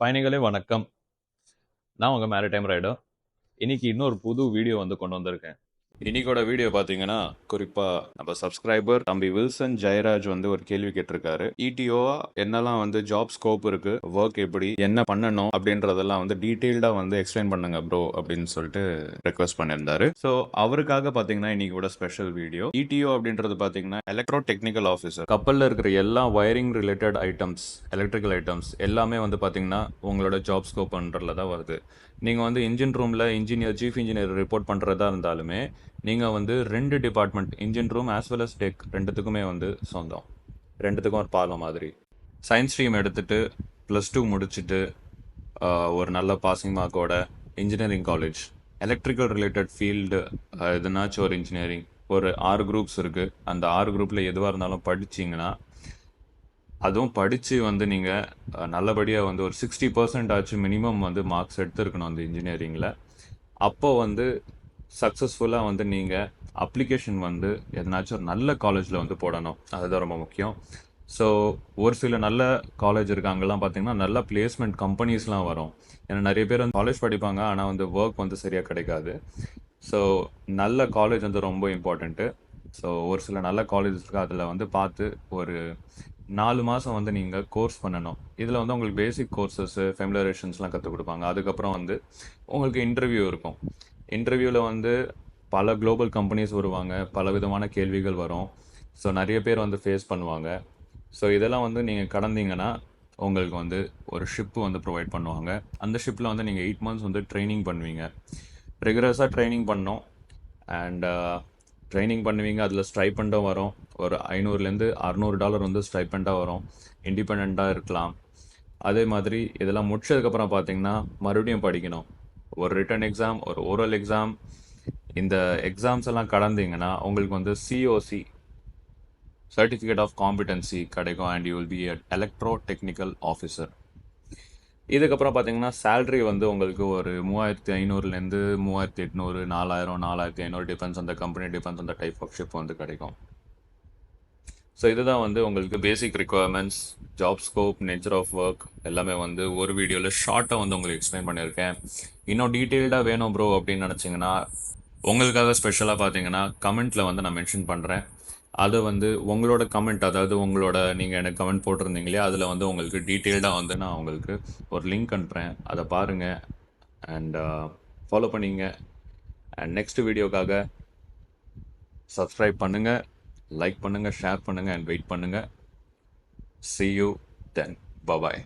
பயணிகளே வணக்கம். நான் உங்கள் மேரிடைம் ரைடர் இன்றைக்கி இன்னொரு புது வீடியோ வந்து கொண்டு வந்திருக்கேன். இன்னைக்கோட வீடியோ பார்த்தீங்கன்னா குறிப்பாக நம்ம சப்ஸ்கிரைபர் தம்பி வில்சன் ஜெயராஜ் வந்து ஒரு கேள்வி கேட்டிருக்காரு. இடிஓவா என்னெல்லாம் வந்து ஜாப் ஸ்கோப் இருக்கு ஒர்க் எப்படி என்ன பண்ணணும் அப்படின்றதெல்லாம் வந்து டீட்டெயில்டாக வந்து எக்ஸ்பிளைன் பண்ணுங்க ப்ரோ அப்படின்னு சொல்லிட்டு ரெக்வஸ்ட் பண்ணியிருந்தாரு. ஸோ அவருக்காக பார்த்தீங்கன்னா இன்னைக்கு ஸ்பெஷல் வீடியோ இடிஓ அப்படின்றது பார்த்தீங்கன்னா எலக்ட்ரோ டெக்னிக்கல் ஆஃபீஸர் கப்பலில் இருக்கிற எல்லா wiring related items electrical items எல்லாமே வந்து பார்த்தீங்கன்னா உங்களோட ஜாப் ஸ்கோப்ன்றதுல தான் வருது. நீங்கள் வந்து இன்ஜின் ரூமில் இன்ஜினியர் சீஃப் இன்ஜினியர் ரிப்போர்ட் பண்ணுறதா இருந்தாலுமே நீங்கள் வந்து ரெண்டு department engine room as well as deck ரெண்டுத்துக்குமே வந்து சொந்தம். ரெண்டுத்துக்கும் ஒரு பாலம் மாதிரி. சயின்ஸ் ஸ்ட்ரீம் எடுத்துட்டு ப்ளஸ் டூ முடிச்சுட்டு ஒரு நல்ல passing மார்க்கோட engineering college electrical related field எதுனாச்சும் ஒரு இன்ஜினியரிங் ஒரு ஆறு குரூப்ஸ் இருக்குது அந்த ஆறு குரூப்பில் எதுவாக இருந்தாலும் படிச்சிங்கன்னா அதுவும் படித்து வந்து நீங்கள் நல்லபடியாக வந்து ஒரு சிக்ஸ்டி பர்சன்ட் ஆச்சு மினிமம் வந்து மார்க்ஸ் எடுத்துருக்கணும் அந்த இன்ஜினியரிங்கில் அப்போ வந்து சக்ஸஸ்ஃபுல்லாக வந்து நீங்கள் அப்ளிகேஷன் வந்து எதனாச்சும் ஒரு நல்ல காலேஜில் வந்து போடணும். அதுதான் ரொம்ப முக்கியம். ஸோ ஒரு சில நல்ல காலேஜ் இருக்காங்கலாம் பார்த்தீங்கன்னா நல்ல பிளேஸ்மெண்ட் கம்பெனிஸ்லாம் வரும். ஏன்னா நிறைய பேர் வந்து காலேஜ் படிப்பாங்க ஆனால் வந்து ஒர்க் வந்து சரியாக கிடைக்காது. ஸோ நல்ல காலேஜ் வந்து ரொம்ப இம்பார்ட்டண்ட்டு ஸோ ஒரு சில நல்ல காலேஜஸ் இருக்குது அதில் வந்து பார்த்து ஒரு நாலு மாதம் வந்து நீங்கள் கோர்ஸ் பண்ணணும். இதில் வந்து உங்களுக்கு பேசிக் கோர்சஸ்ஸு ஃபெமிலரேஷன்ஸ்லாம் கற்றுக் கொடுப்பாங்க. அதுக்கப்புறம் வந்து உங்களுக்கு இன்டர்வியூ இருக்கும். இன்டர்வியூவில் வந்து பல குளோபல் கம்பெனிஸ் வருவாங்க. பல விதமான கேள்விகள் வரும். ஸோ நிறைய பேர் வந்து ஃபேஸ் பண்ணுவாங்க. ஸோ இதெல்லாம் வந்து நீங்கள் கடந்தீங்கன்னா உங்களுக்கு வந்து ஒரு ஷிப்பு வந்து ப்ரொவைட் பண்ணுவாங்க. அந்த ஷிப்பில் வந்து நீங்கள் எயிட் மந்த்ஸ் வந்து ட்ரைனிங் பண்ணுவீங்க. ரெகுலர்ஸாக ட்ரைனிங் பண்ணோம். அண்ட் ட்ரைனிங் பண்ணுவீங்க. அதில் ஸ்ட்ரைப்பண்டும் வரும். ஒரு ஐநூறுலேருந்து அறநூறு டாலர் வந்து ஸ்ட்ரைப்பண்டாக வரும். இண்டிபெண்ட்டாக இருக்கலாம். அதே மாதிரி இதெல்லாம் முடிச்சதுக்கப்புறம் பார்த்தீங்கன்னா மறுபடியும் படிக்கணும். ஒரு ரிட்டன் எக்ஸாம் ஒரு ஓரல் எக்ஸாம் இந்த எக்ஸாம்ஸ் எல்லாம் கடந்தீங்கன்னா உங்களுக்கு வந்து சிஓசி சர்டிஃபிகேட் ஆஃப் காம்பிடன்சி கிடைக்கும் and you will be electro technical officer இதுக்கப்புறம் பார்த்தீங்கன்னா சேல்ரி வந்து உங்களுக்கு ஒரு மூவாயிரத்தி ஐநூறுலேருந்து மூவாயிரத்தி எட்நூறு நாலாயிரம் நாலாயிரத்தி ஐநூறு டிபெண்ட்ஸ் அந்த கம்பெனி டிபெண்ட்ஸ் அந்த டைப் ஆஃப் ஷிப் வந்து கிடைக்கும். ஸோ இதுதான் வந்து உங்களுக்கு basic requirements job scope nature of work எல்லாமே வந்து ஒரு வீடியோவில் ஷார்ட்டாக வந்து உங்களுக்கு எக்ஸ்பிளைன் பண்ணியிருக்கேன். இன்னும் டீட்டெயில்டாக வேணும் ப்ரோ அப்படின்னு நினச்சிங்கன்னா உங்களுக்காக ஸ்பெஷலாக பார்த்தீங்கன்னா கமெண்ட்டில் வந்து நான் மென்ஷன் பண்ணுறேன் அதை வந்து உங்களோட கமெண்ட் அதாவது உங்களோட நீங்கள் எனக்கு கமெண்ட் போட்டிருந்தீங்களே அதில் வந்து உங்களுக்கு டீட்டெயில்டாக வந்து நான் உங்களுக்கு ஒரு லிங்க் அனுப்புகிறேன் அதை பாருங்கள் அண்ட் ஃபாலோ uh, பண்ணிங்க. அண்ட் நெக்ஸ்ட் வீடியோக்காக சப்ஸ்கிரைப் பண்ணுங்கள் லைக் பண்ணுங்கள் ஷேர் பண்ணுங்கள் அண்ட் வெயிட் பண்ணுங்கள் see you then bye bye